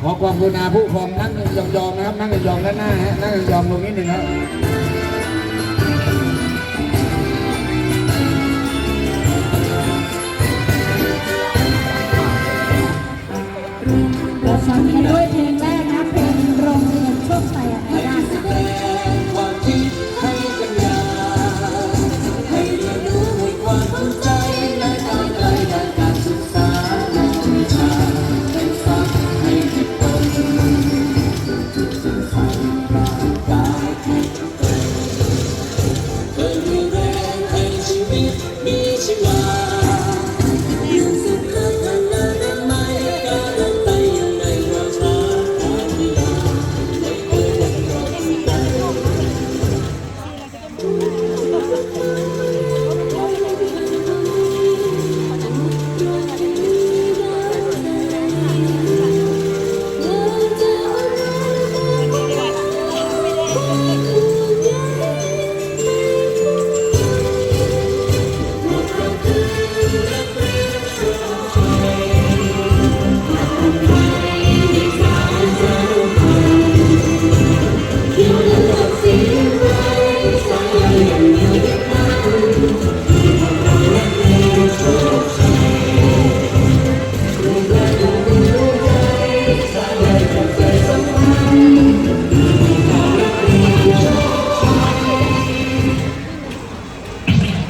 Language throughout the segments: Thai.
ขอความกรุณาผู้ครองนั่งยองๆนะครับนั่งยองด้านหน้าฮะนั่งยองตรงนี้หนึ่งครับเราสอนกันด้วยเพลงแรกนะเพลงโรงเรียนโชคชัย Thank you.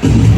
you